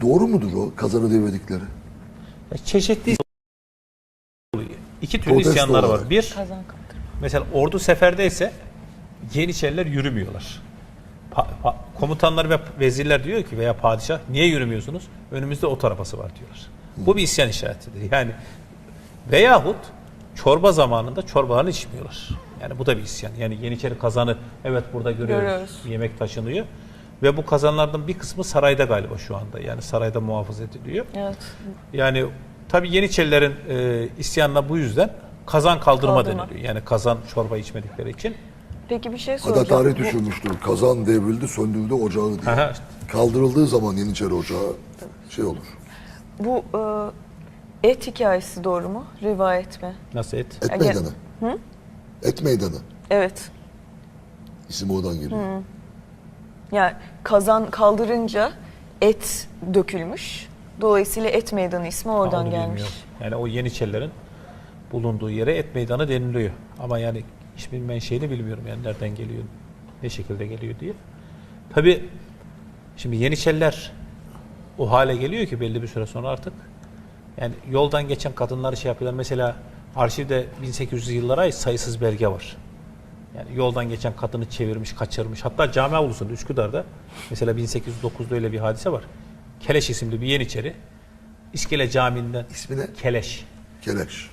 Doğru mudur o kazanı devredikleri? Ya Çeşitli. İki türlü Protesto isyanlar var. Bir, Kazan kaldırma. mesela ordu seferdeyse Yeniçeriler yürümüyorlar. Pa- pa- komutanlar ve vezirler diyor ki veya padişah niye yürümüyorsunuz? Önümüzde ot arabası var diyorlar. Bu bir isyan işaretidir. Yani veyahut çorba zamanında çorbalarını içmiyorlar. Yani bu da bir isyan. Yani Yeniçeri kazanı evet burada görüyoruz. Görüyoruz. Yemek taşınıyor. Ve bu kazanlardan bir kısmı sarayda galiba şu anda. Yani sarayda muhafaza ediliyor. Evet. Yani tabii Yeniçerilerin e, isyanına bu yüzden kazan kaldırma, Kaldırma. deniliyor. Yani kazan çorba içmedikleri için. Peki bir şey Hatta soracağım. tarih Bu- düşürmüştür. Kazan devrildi, söndürüldü ocağı diye. Aha. Kaldırıldığı zaman Yeniçeri Ocağı şey olur. Bu e, et hikayesi doğru mu? Rivayet mi? Nasıl et? Et meydanı. Et meydanı. Evet. İsim oradan geliyor. Yani kazan kaldırınca et dökülmüş. Dolayısıyla et meydanı ismi oradan Onu gelmiş. bilmiyorum. Yani o Yeniçerilerin bulunduğu yere et meydanı deniliyor. Ama yani hiçbir menşeini bilmiyorum yani nereden geliyor, ne şekilde geliyor diye. Tabii şimdi Yeniçeriler o hale geliyor ki belli bir süre sonra artık. Yani yoldan geçen kadınları şey yapıyorlar. Mesela arşivde 1800'lü yıllara ait sayısız belge var. Yani yoldan geçen kadını çevirmiş, kaçırmış. Hatta cami avlusunda Üsküdar'da mesela 1809'da öyle bir hadise var. Keleş isimli bir Yeniçeri İskele Camii'nden İsmi ne? Keleş. Keleş.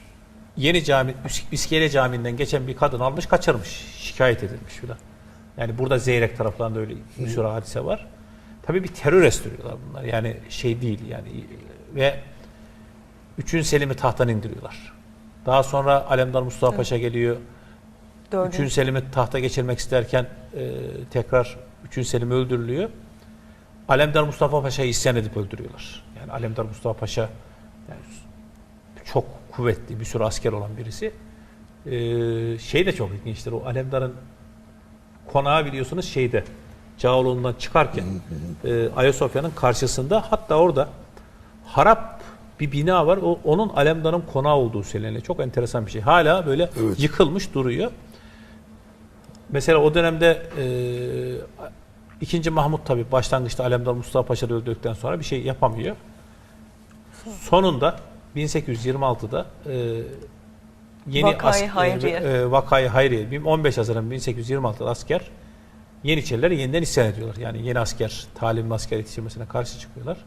Yeni cami, İskele Camii'nden geçen bir kadın almış kaçırmış. Şikayet edilmiş filan. Yani burada Zeyrek taraflarında öyle bir sürü hadise var. Tabii bir terör estiriyorlar bunlar. Yani şey değil yani ve 3. Selim'i tahttan indiriyorlar. Daha sonra Alemdar Mustafa Paşa geliyor. Dördüncü. 3. Selim'i tahta geçirmek isterken e, tekrar 3. Selim öldürülüyor. Alemdar Mustafa Paşa'yı isyan edip öldürüyorlar. Yani Alemdar Mustafa Paşa yani çok kuvvetli bir sürü asker olan birisi. Ee, şey de çok ilginçtir. O Alemdar'ın konağı biliyorsunuz şeyde Cağaloğlu'ndan çıkarken e, Ayasofya'nın karşısında hatta orada harap bir bina var. O, onun Alemdar'ın konağı olduğu söyleniyor. Çok enteresan bir şey. Hala böyle Evet. yıkılmış duruyor. Mesela o dönemde e, ikinci Mahmut tabi başlangıçta Alemdar Mustafa Paşa öldükten sonra bir şey yapamıyor. Sonunda 1826'da e, yeni Vakayı asker, Hayriye. e, Vakayı Hayriye 15 Haziran 1826'da asker Yeniçeriler yeniden isyan ediyorlar. Yani yeni asker, talim asker yetiştirmesine karşı çıkıyorlar.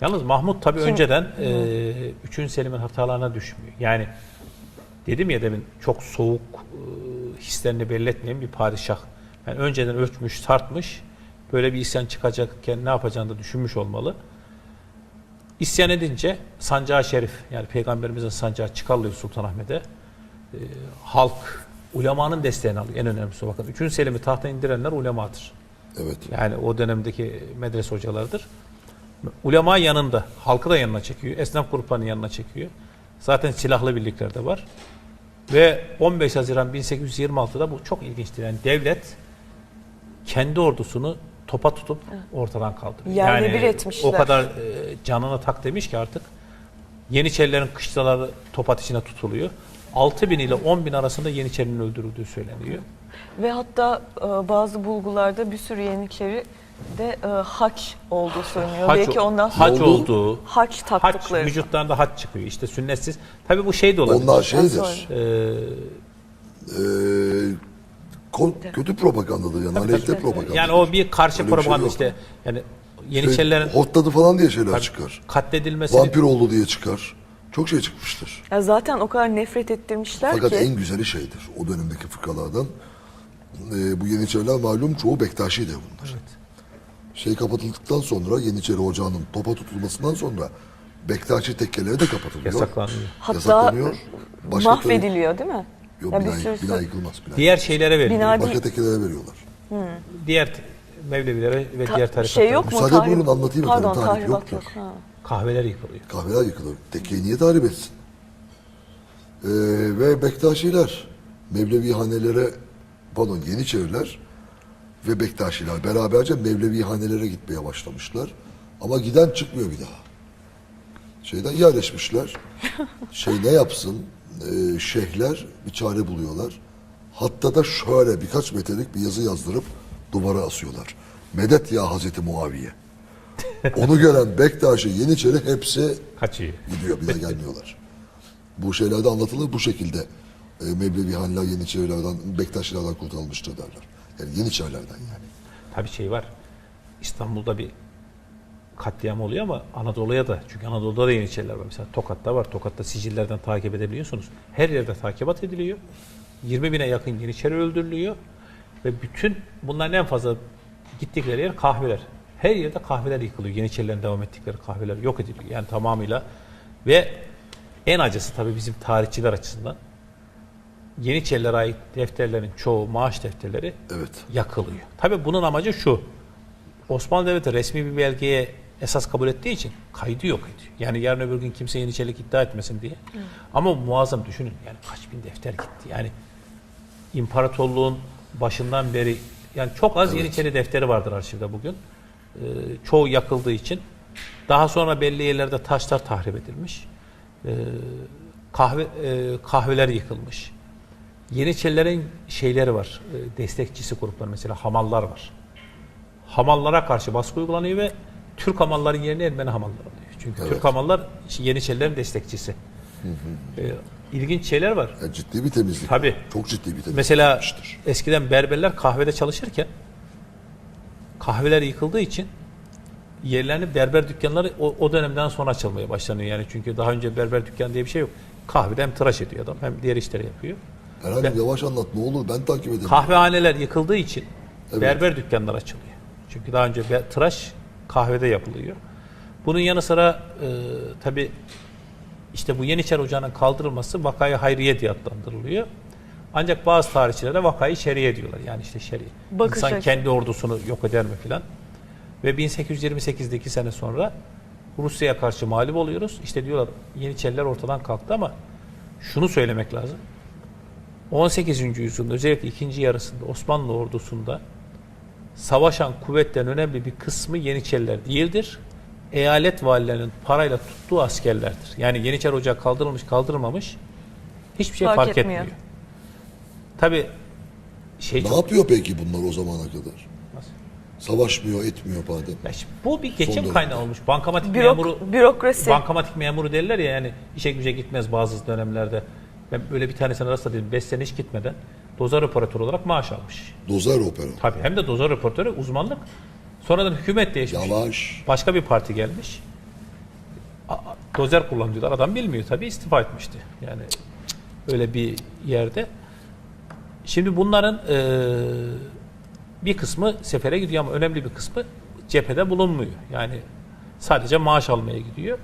Yalnız Mahmut tabi önceden e, 3. Selim'in hatalarına düşmüyor. Yani dedim ya demin çok soğuk e, hislerini belli etmeyen bir padişah. Yani önceden ölçmüş, tartmış. Böyle bir isyan çıkacakken ne yapacağını da düşünmüş olmalı. İsyan edince sancağı şerif yani peygamberimizin sancağı çıkarılıyor Sultanahmet'e. Ee, halk ulemanın desteğini alıyor. En önemlisi o. bakın. Üçüncü Selim'i tahta indirenler ulemadır. Evet. Yani o dönemdeki medrese hocalarıdır. Ulema yanında, halkı da yanına çekiyor. Esnaf gruplarını yanına çekiyor. Zaten silahlı birlikler de var. Ve 15 Haziran 1826'da bu çok ilginçtir. Yani devlet kendi ordusunu topa tutup ortadan kaldırıyor. Yerle yani bir etmişler. O kadar e, canına tak demiş ki artık Yeniçerilerin kışlaları top ateşine tutuluyor. 6 bin ile 10 bin arasında Yeniçerinin öldürüldüğü söyleniyor. Ve hatta e, bazı bulgularda bir sürü Yeniçeri de e, haç olduğu söyleniyor. Hac, Belki ondan sonra hac Oldu. olduğu, haç haç taktıkları. vücutlarında haç çıkıyor. İşte sünnetsiz. Tabii bu şey de olabilir. Onlar şeydir. Ee, ko- kötü propagandadır yani. Aleyhte propaganda. yani o bir karşı Öyle bir şey propaganda yok. işte. Yani Yeniçerilerin Şey, hortladı falan diye şeyler çıkar. katledilmesini Vampir oldu diye çıkar. Çok şey çıkmıştır. Ya zaten o kadar nefret ettirmişler Fakat ki. en güzeli şeydir. O dönemdeki fıkralardan. e, bu Yeniçeriler malum çoğu Bektaşi'ydi bunlar. Şey kapatıldıktan sonra Yeniçeri Ocağı'nın topa tutulmasından sonra Bektaşi tekkeleri de kapatılıyor. yasaklanıyor. Hatta Yasaklanıyor. Başka mahvediliyor değil mi? Yok Ya bir bina, sürüsü- bina yıkılmaz. Bina. Diğer şeylere veriliyor. Bina- Başka tekkelere veriyorlar. Diğer t- Mevlevilere ve Ta- diğer tarikatlara. şey yok mu? Müsaade Tahrip- buyurun anlatayım Pardon tahribat yoktur. yok. Ha. Kahveler yıkılıyor. Kahveler yıkılır. Tekkeyi niye tahrip etsin? Ee, ve Bektaşiler Mevlevi hanelere pardon Yeniçeriler ve Bektaşiler beraberce Mevlevi hanelere gitmeye başlamışlar. Ama giden çıkmıyor bir daha. Şeyden yerleşmişler. Şey ne yapsın? Ee, şeyhler bir çare buluyorlar. Hatta da şöyle birkaç metrelik bir yazı yazdırıp duvara asıyorlar. Medet ya Hazreti Muaviye. Onu gören Bektaşi, Yeniçeri hepsi Kaçıyor. gidiyor. Bir de gelmiyorlar. Bu şeylerde anlatılır bu şekilde. E, Mevlevi Hanlar Yeniçerilerden, Bektaşilerden kurtarılmıştır derler. Yani Yeniçerilerden yani. Tabii şey var. İstanbul'da bir katliam oluyor ama Anadolu'ya da. Çünkü Anadolu'da da Yeniçeriler var. Mesela Tokat'ta var. Tokat'ta sicillerden takip edebiliyorsunuz. Her yerde takibat ediliyor. 20 bine yakın Yeniçeri öldürülüyor. Ve bütün bunların en fazla gittikleri yer kahveler. Her yerde kahveler yıkılıyor. Yeniçerilerin devam ettikleri kahveler yok ediliyor. Yani tamamıyla. Ve en acısı tabii bizim tarihçiler açısından Yeniçerilere ait defterlerin çoğu maaş defterleri Evet. yakılıyor. Tabii bunun amacı şu. Osmanlı Devleti resmi bir belgeye esas kabul ettiği için kaydı yok ediyor. Yani yarın öbür gün kimse Yeniçerilik iddia etmesin diye. Ama muazzam düşünün. Yani kaç bin defter gitti. Yani imparatorluğun başından beri yani çok az Yeniçeri defteri vardır arşivde bugün. Ee, çoğu yakıldığı için daha sonra belli yerlerde taşlar tahrip edilmiş. Ee, kahve e, kahveler yıkılmış. Yeniçerilerin şeyleri var. e, Destekçisi gruplar mesela hamallar var. Hamallara karşı baskı uygulanıyor ve Türk hamalların yerine Ermeni hamallar alıyor. Çünkü Evet. Türk hamallar Yeniçerilerin destekçisi. Ee, ilginç şeyler var. Yani ciddi bir temizlik. Tabii. Çok ciddi bir temizlik. Mesela yapmıştır. eskiden berberler kahvede çalışırken kahveler yıkıldığı için yerlerini berber dükkanları o, o dönemden sonra açılmaya başlanıyor. Yani çünkü daha önce berber dükkanı diye bir şey yok. Kahvede hem tıraş ediyor adam hem diğer işleri yapıyor. Herhalde yavaş anlat ne olur ben takip edeyim. Kahvehaneler yıkıldığı için Evet. berber dükkanları açılıyor. Çünkü daha önce tıraş kahvede yapılıyor. Bunun yanı sıra e, tabi işte bu Yeniçeri Ocağı'nın kaldırılması vakayı hayriye diye adlandırılıyor. Ancak bazı tarihçilere vakayı şeriye diyorlar. Yani işte şeriye. Bakış İnsan kendi ordusunu yok eder mi filan. Ve 1828'deki sene sonra Rusya'ya karşı mağlup oluyoruz. İşte diyorlar Yeniçeriler ortadan kalktı ama şunu söylemek lazım. 18. yüzyılın özellikle ikinci yarısında Osmanlı ordusunda savaşan kuvvetlerin önemli bir kısmı Yeniçeriler değildir. Eyalet valilerinin parayla tuttuğu askerlerdir. Yani Yeniçeri Ocağı kaldırılmış kaldırılmamış hiçbir şey Fark fark, etmiyor. etmiyor. Tabi şey Ne çok... yapıyor peki bunlar o zamana kadar? Nasıl? Savaşmıyor, etmiyor madem. Ya şimdi bu bir geçim kaynağı olmuş. Bankamatik Bürok- memuru bürokrasi. bankamatik memuru derler ya yani işe güce gitmez bazı dönemlerde. Ben böyle bir tanesine rastladım. 5 sene hiç gitmeden dozer operatör olarak maaş almış. Dozer opera. Tabii hem de dozer operatörü uzmanlık. Sonradan hükümet değişmiş. Yavaş. Başka bir parti gelmiş. A- a- Dozer kullanıyorlar. Adam bilmiyor tabii istifa etmişti. Yani öyle bir yerde. Şimdi bunların eee, bir kısmı sefere gidiyor ama önemli bir kısmı cephede bulunmuyor. Yani sadece maaş almaya gidiyor.